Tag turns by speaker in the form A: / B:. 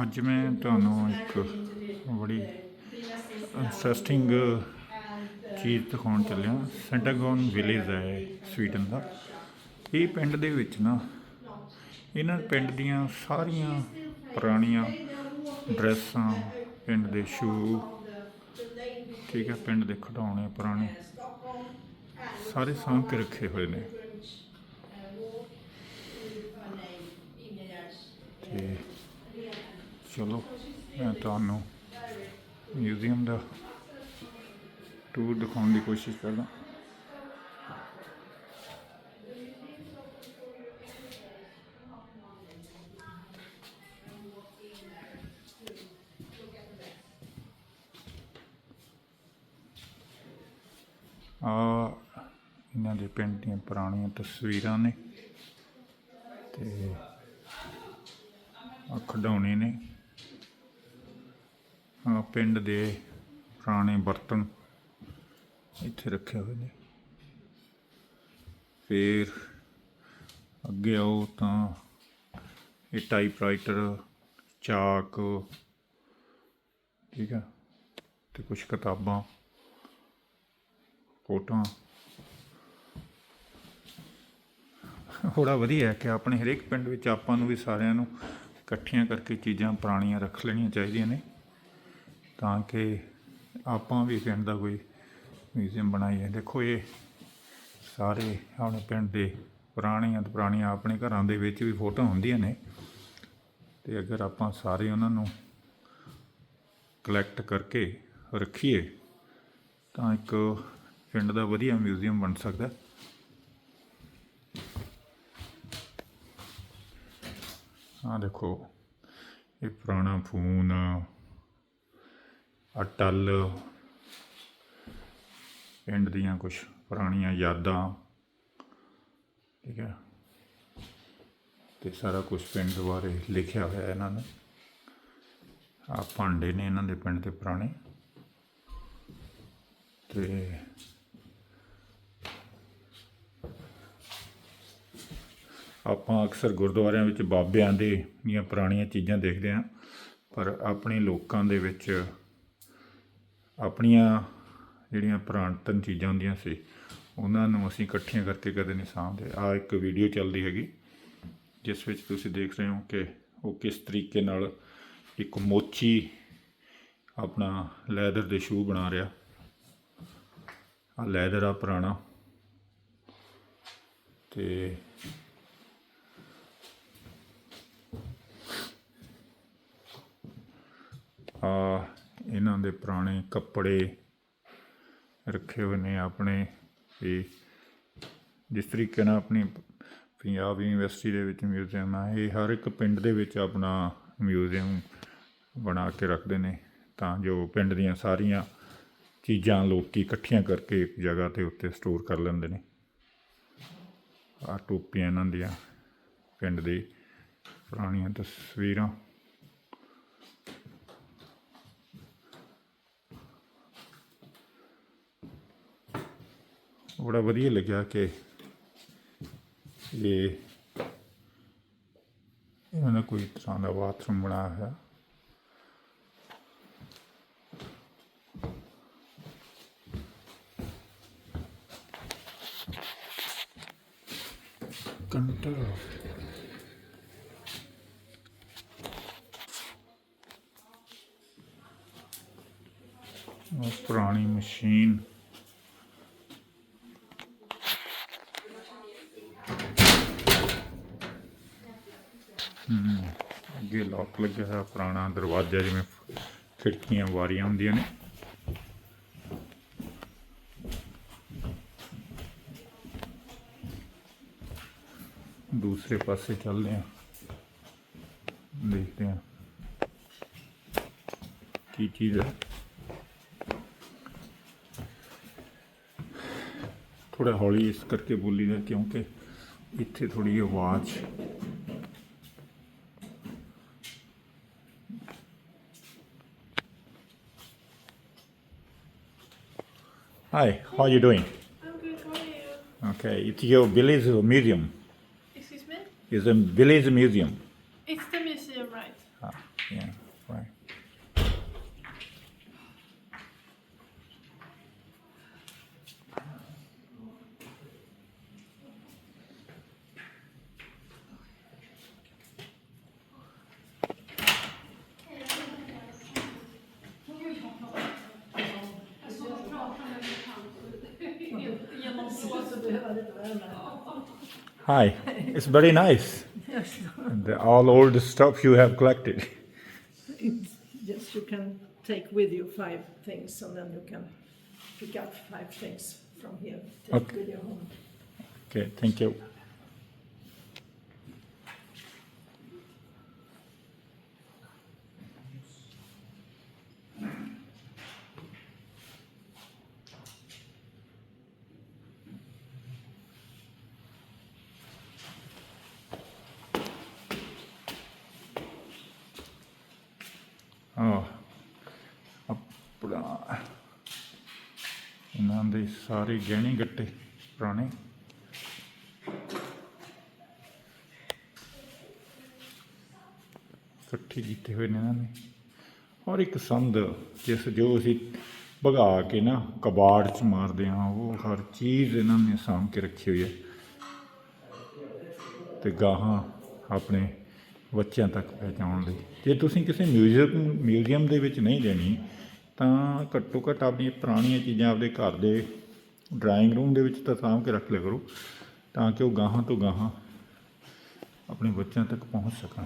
A: ਅੱਜ ਮੈਂ ਤੁਹਾਨੂੰ ਇੱਕ ਬੜੀ ਇੰਟਰਸਟਿੰਗ ਚੀਜ਼ ਦਿਖਾਉਣ ਚੱਲਿਆ। ਸੈਂਟਾਗੋਨ ਵਿਲੇਜ ਹੈ ਸਵੀਡਨ ਦਾ। ਇਹ ਪਿੰਡ ਦੇ ਵਿੱਚ ਨਾ ਇਹਨਾਂ ਪਿੰਡ ਦੀਆਂ ਸਾਰੀਆਂ ਪੁਰਾਣੀਆਂ ਡਰੈਸਾਂ ਪਿੰਡ ਦੇ ਸ਼ੂ, ਠੀਕ ਹੈ, ਪਿੰਡ ਦੇ ਖਿਡੌਣੇ ਪੁਰਾਣੇ ਸਾਰੇ ਸਾਂਭ ਕੇ ਰੱਖੇ ਹੋਏ ਨੇ। ਤੇ ਚਲੋ, ਮੈਂ ਤੁਹਾਨੂੰ ਮਿਊਜ਼ੀਅਮ ਦਾ ਟੂਰ ਦਿਖਾਉਣ ਦੀ ਕੋਸ਼ਿਸ਼ ਕਰਦਾ। ਆ, ਇਹਨਾਂ ਦੇ ਪਿੰਡ ਦੀਆਂ ਪੁਰਾਣੀਆਂ ਤਸਵੀਰਾਂ ਨੇ ਤੇ ਆ ਖਿਡੌਣੇ ਨੇ। ਪਿੰਡ ਦੇ ਪੁਰਾਣੇ ਬਰਤਨ ਇੱਥੇ ਰੱਖੇ ਹੋਏ ਨੇ। ਫਿਰ ਅੱਗੇ ਆਓ ਤਾਂ ਇਹ ਟਾਈਪਰਾਈਟਰ ਚਾਕ, ਠੀਕ ਆ, ਤੇ ਕੁਝ ਕਿਤਾਬਾਂ, ਫੋਟੋਆਂ। ਬੜਾ ਵਧੀਆ ਹੈ ਕਿ ਆਪਣੇ ਹਰੇਕ ਪਿੰਡ ਵਿੱਚ ਆਪਾਂ ਨੂੰ ਵੀ ਸਾਰਿਆਂ ਨੂੰ ਇਕੱਠੀਆਂ ਕਰਕੇ ਚੀਜ਼ਾਂ ਪੁਰਾਣੀਆਂ ਰੱਖ ਲੈਣੀਆਂ ਚਾਹੀਦੀਆਂ ਨੇ। ਤਾਂ ਕਿ ਆਪਾਂ ਵੀ ਪਿੰਡ ਦਾ ਕੋਈ ਮਿਊਜ਼ੀਅਮ ਬਣਾਈਏ ਦੇਖੋ ਇਹ ਸਾਰੇ ਆਪਣੇ ਪਿੰਡ ਦੇ ਪੁਰਾਣੀਆਂ ਤੋਂ ਪੁਰਾਣੀਆਂ ਆਪਣੇ ਘਰਾਂ ਦੇ ਵਿੱਚ ਵੀ ਫੋਟੋ ਹੁੰਦੀਆਂ ਨੇ। ਤੇ ਅਗਰ ਆਪਾਂ ਸਾਰੇ ਉਹਨਾਂ ਨੂੰ ਕਲੈਕਟ ਕਰਕੇ ਰੱਖੀਏ, ਤਾਂ ਇੱਕ ਪਿੰਡ ਦਾ ਵਧੀਆ ਮਿਊਜ਼ੀਅਮ ਬਣ ਸਕਦਾ। ਆਹ ਦੇਖੋ, ਇਹ ਪੁਰਾਣਾ ਫੋਨ ਅਟਲ ਪਿੰਡ ਦੀਆਂ ਕੁਝ ਪੁਰਾਣੀਆਂ ਯਾਦਾਂ। ਠੀਕ ਹੈ। ਤੇ ਸਾਰਾ ਕੁਝ ਪਿੰਡ ਬਾਰੇ ਲਿਖਿਆ ਹੋਇਆ ਇਹਨਾਂ ਨੇ। ਆ ਭਾਂਡੇ ਨੇ ਇਹਨਾਂ ਦੇ ਪਿੰਡ ਦੇ ਪੁਰਾਣੇ। ਤੇ ਆਪਾਂ ਅਕਸਰ ਗੁਰਦੁਆਰਿਆਂ ਵਿੱਚ ਬਾਬਿਆਂ ਦੇ ਦੀਆਂ ਪੁਰਾਣੀਆਂ ਚੀਜ਼ਾਂ ਦੇਖਦੇ ਹਾਂ। ਪਰ ਆਪਣੇ ਲੋਕਾਂ ਦੇ ਵਿੱਚ ਆਪਣੀਆਂ ਜਿਹੜੀਆਂ ਪੁਰਾਤਨ ਚੀਜ਼ਾਂ ਹੁੰਦੀਆਂ ਸੀ, ਉਹਨਾਂ ਨੂੰ ਅਸੀਂ ਇਕੱਠੀਆਂ ਕਰਕੇ ਕਦੇ ਨਹੀਂ ਸਾਂਭਦੇ। ਆ ਇੱਕ ਵੀਡੀਓ ਚੱਲਦੀ ਹੈਗੀ, ਜਿਸ ਵਿੱਚ ਤੁਸੀਂ ਦੇਖ ਰਹੇ ਹੋ ਕਿ ਉਹ ਕਿਸ ਤਰੀਕੇ ਨਾਲ ਇੱਕ ਮੋਚੀ ਆਪਣਾ ਲੈਦਰ ਦੇ ਸ਼ੂ ਬਣਾ ਰਿਹਾ। ਆ ਲੈਦਰ ਆ ਪੁਰਾਣਾ। ਤੇ ਆ ਇਹਨਾਂ ਦੇ ਪੁਰਾਣੇ ਕੱਪੜੇ ਰੱਖੇ ਹੋਏ ਨੇ ਆਪਣੇ ਇਹ ਜਿਸ ਤਰੀਕੇ ਨਾਲ ਆਪਣੀ ਪੰਜਾਬ ਯੂਨੀਵਰਸਿਟੀ ਦੇ ਵਿੱਚ ਮਿਊਜ਼ੀਅਮ ਆ, ਇਹ ਹਰ ਇੱਕ ਪਿੰਡ ਦੇ ਵਿੱਚ ਆਪਣਾ ਮਿਊਜ਼ੀਅਮ ਬਣਾ ਕੇ ਰੱਖਦੇ ਨੇ ਤਾਂ ਜੋ ਪਿੰਡ ਦੀਆਂ ਸਾਰੀਆਂ ਚੀਜ਼ਾਂ ਲੋਕੀ ਇਕੱਠੀਆਂ ਕਰਕੇ ਇੱਕ ਜਗ੍ਹਾ ਤੇ ਉੱਤੇ ਸਟੋਰ ਕਰ ਲੈਂਦੇ ਨੇ। ਆ ਟੋਪੀਆਂ ਇਹਨਾਂ ਦੀਆਂ ਪਿੰਡ ਦੇ ਪੁਰਾਣੀਆਂ ਤਸਵੀਰਾਂ। ਬੜਾ ਵਧੀਆ ਲੱਗਿਆ ਕਿ ਇਹ ਇਹਨਾਂ ਦਾ ਕੋਈ ਤਰ੍ਹਾਂ ਦਾ ਬਾਥਰੂਮ ਬਣਾਇਆ ਹੋਇਆ। ਕੰਟਰ ਪੁਰਾਣੀ ਮਸ਼ੀਨ। ਅੱਗੇ ਲੋਕ ਲੱਗਿਆ ਹੋਇਆ ਪੁਰਾਣਾ ਦਰਵਾਜ਼ਾ ਜਿਵੇਂ ਖਿੜਕੀਆਂ, ਵਾਰੀਆਂ ਹੁੰਦੀਆਂ ਨੇ। ਦੂਸਰੇ ਪਾਸੇ ਚੱਲਦੇ ਹਾਂ। ਦੇਖਦੇ ਹਾਂ ਕੀ ਚੀਜ਼ ਹੈ। ਥੋੜਾ ਹੌਲੀ ਇਸ ਕਰਕੇ ਬੋਲੀ ਦਾ ਕਿਉਂਕਿ ਇੱਥੇ ਥੋੜੀ ਆਵਾਜ਼ Hi, how are you doing?
B: I'm good, how are you?
A: Okay, it's your village museum.
B: Excuse me?
A: It's a village museum.
B: It's the museum, right?
A: Ah, yeah, right. Hi, it's very nice. The all old stuff you have collected.
C: It's just you can take with you five things and then you can pick up five things from here, take
A: Okay.
C: with you home.
A: Okay, thank you. ਇਹਨਾਂ ਦੇ ਸਾਰੇ ਗਹਿਣੇ ਗੱਟੇ, ਪੁਰਾਣੇ। ਇਕੱਠੇ ਕੀਤੇ ਹੋਏ ਨੇ ਇਹਨਾਂ ਨੇ। ਔਰ ਇੱਕ ਸੰਦ, ਜਿਸ ਜੋ ਅਸੀਂ ਭਗਾ ਕੇ ਨਾ ਕਬਾੜ ਚ ਮਾਰਦੇ ਹਾਂ, ਉਹ ਹਰ ਚੀਜ਼ ਇਹਨਾਂ ਨੇ ਸਾਂਭ ਕੇ ਰੱਖੀ ਹੋਈ ਹੈ। ਤੇ ਗਾਹਾਂ ਆਪਣੇ ਬੱਚਿਆਂ ਤੱਕ ਪਹੁੰਚਾਉਣ ਲਈ। ਜੇ ਤੁਸੀਂ ਕਿਸੇ ਮਿਊਜ਼ੀਅਮ ਮਿਊਜ਼ੀਅਮ ਦੇ ਵਿੱਚ ਨਹੀਂ ਲੈਣੀ ਤਾਂ ਘੱਟੋ ਘੱਟ ਆਪਣੀਆਂ ਪੁਰਾਣੀਆਂ ਚੀਜ਼ਾਂ ਆਪਦੇ ਘਰ ਦੇ ਡਰਾਇੰਗ ਰੂਮ ਦੇ ਵਿੱਚ ਤਾਂ ਸਾਂਭ ਕੇ ਰੱਖ ਲਿਆ ਕਰੋ, ਤਾਂ ਕਿ ਉਹ ਗਾਹਾਂ ਤੋਂ ਗਾਹਾਂ ਆਪਣੇ ਬੱਚਿਆਂ ਤੱਕ ਪਹੁੰਚ ਸਕਣ।